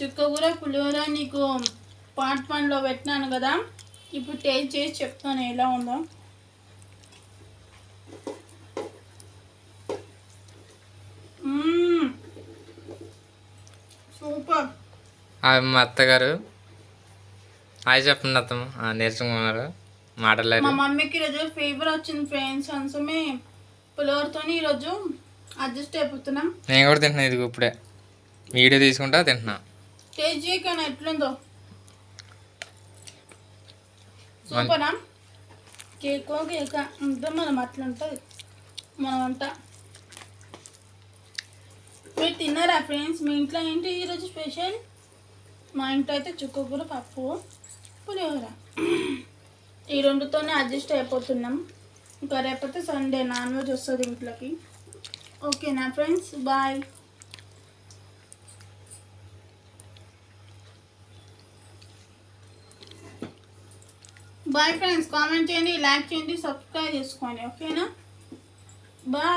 చుక్కకూర పులిహోర నీకు పార్ట్ వన్లో పెట్టినాను కదా. ఇప్పుడు టేస్ట్ చేసి చెప్తాను ఎలా ఉందో. సూపర్. ఆ మా అత్తగారు. హాయ్ చెప్పండి అత్తమ్మ. నేర్చుకున్నారు మాటలేదు మా మమ్మీకి ఈరోజు ఫీవర్ వచ్చింది ఫ్రెండ్స్ అందుకమే పులిహోరతో ఈరోజు అడ్జస్ట్ అయిపోతున్నాం. నేను కూడా తింటున్నా ఇది ఇప్పుడే. వీడియో తీసుకుంటా తింటున్నా. టేస్ట్ చేయకన్నా ఎట్లుందో? సూపరా? కేక్ కేక్ అంతా మనం అట్లా ఉంటుంది మనం అంతా మీరు తిన్నారా ఫ్రెండ్స్? మీ ఇంట్లో ఏంటి ఈరోజు స్పెషల్? మా ఇంట్లో అయితే చుక్కకూర పప్పు పులిహోర. ఈ రెండుతోనే అడ్జస్ట్ అయిపోతున్నాం. ఇంకా రేపైతే సండే నాన్ వెజ్ వస్తుంది ఇంట్లోకి. ఓకేనా friends? Bye. Bye friends comment చేయండి లైక్ చేయండి సబ్స్క్రైబ్ చేసుకోండి ఓకేనా బాయ్